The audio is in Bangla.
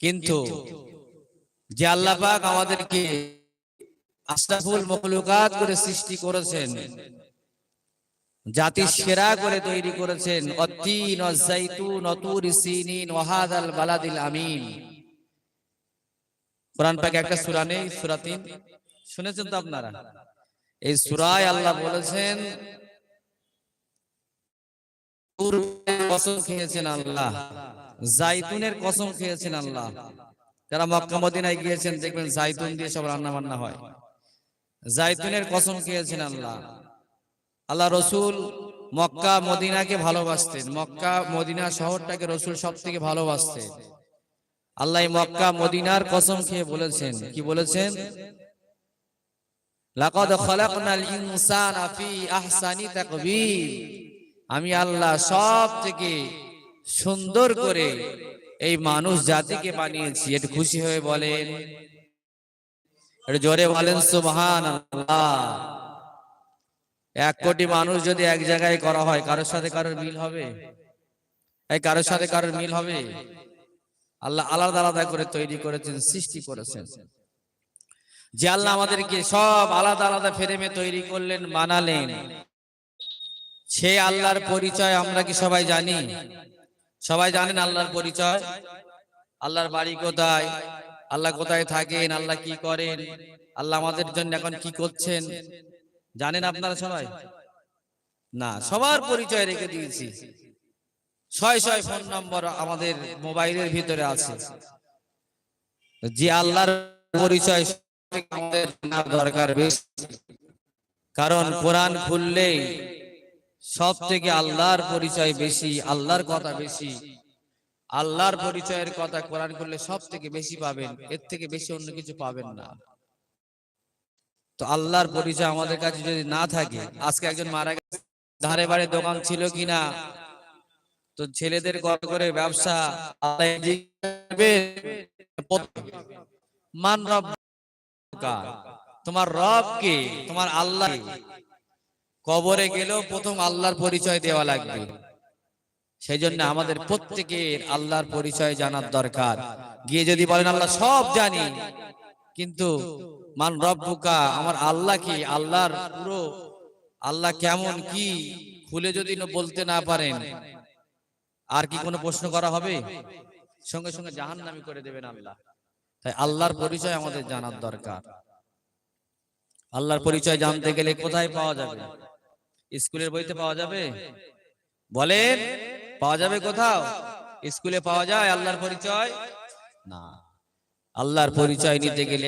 কিন্তু যে আল্লাহ পাক আমাদেরকে আশরাফুল মখলুকাত করে সৃষ্টি করেছেন জাতি সেরা করে তৈরি করেছেন অত্তিন অজাইতুন অতুর সিনিন ওয়াহাদাল বালাদিল আমিন। কোরআন পাকে একটা সূরা নেই সূরা তিন। শুনেছেন তো আপনারা? এই সূরায় আল্লাহ বলেছেন তুরের কসম খেয়েছেন আল্লাহ। জাইতুনের কসম খেয়েছেন আল্লাহ। যারা মক্কা, মদিনায় গিয়েছেন, দেখবেন জাইতুন দিয়ে সব রান্না বান্না হয়। জাইতুনের কসম খেয়েছেন আল্লাহ। আল্লাহ রসুল মক্কা, মদিনাকে ভালোবাসতেন। মক্কা, মদিনা শহরটাকে রসুল সব থেকে ভালোবাসতেন। আল্লাহ মক্কা, মদিনার কসম খেয়ে বলেছেন। কি বলেছেন? আমি আল্লাহ সব থেকে সুন্দর করে এই মানুষ জাতিকে বানিয়েছি। একটু খুশি হয়ে বলেন। জোরে বলেন সুবহান এক কোটি মানুষ যদি এক জায়গায় করা হয়, কারোর সাথে কারোর মিল হবে? এই কারোর সাথে কারোর মিল হবে? আল্লাহ আলাদা আলাদা করে তৈরি করেছেন, সৃষ্টি করেছেন। যে আল্লাহ আমাদেরকে সব আলাদা আলাদা ফ্রেমে তৈরি করলেন, বানালেন। সে আল্লাহর পরিচয় আমরা কি সবাই জানি? সবাই জানেন আল্লাহর পরিচয়? আল্লাহর বাড়ি কোথায়? আল্লাহ কোথায় থাকেন? আল্লাহ কি করেন? আল্লাহ আমাদের জন্য এখন কি করছেন? জানেন আপনারা সবাই? না, সবার পরিচয় রেখে দিয়েছি। ছয় ছয় ফোন নম্বর আমাদের মোবাইলের ভিতরে আছে। যে আল্লাহর পরিচয় আমাদের দরকার কারণ কোরআন খুললেই সব থেকে আল্লাহর পরিচয় বেশি, আল্লাহর কথা বেশি। আল্লাহর পরিচয়ের কথা কোরআন করলে সব থেকে বেশি পাবেন, এর থেকে বেশি অন্য কিছু পাবেন না। তো আল্লাহর পরিচয় আমাদের কাছে যদি না থাকে, আজকে একজন মারা গেছে, ধারে বাড়ে দোকান ছিল কিনা? তো ছেলেদের কত করে ব্যবসা মান রব, তোমার রব কে? তোমার আল্লাহ? কবরে গেলেও প্রথম আল্লাহর পরিচয় দেওয়া লাগবে। সেই জন্য আমাদের প্রত্যেকের আল্লাহর পরিচয় জানার দরকার। গিয়ে যদি বলেন, আল্লাহ সব জানি, কিন্তু মান রব্বুকা, আমার আল্লাহ কি? আল্লাহর পুরো, আল্লাহ কেমন কি? খুলে যদি বলতে না পারেন, আর কি কোনো প্রশ্ন করা হবে? সঙ্গে সঙ্গে জাহান নামি করে দেবেন আল্লাহ। তাই আল্লাহর পরিচয় আমাদের জানার দরকার। আল্লাহর পরিচয় জানতে গেলে কোথায় পাওয়া যাবে? স্কুলের বইতে পাওয়া যাবে? বলেন পাওয়া যাবে কোথাও? স্কুলে পাওয়া যায় আল্লাহর পরিচয়? না। আল্লাহর পরিচয় নিতে গেলে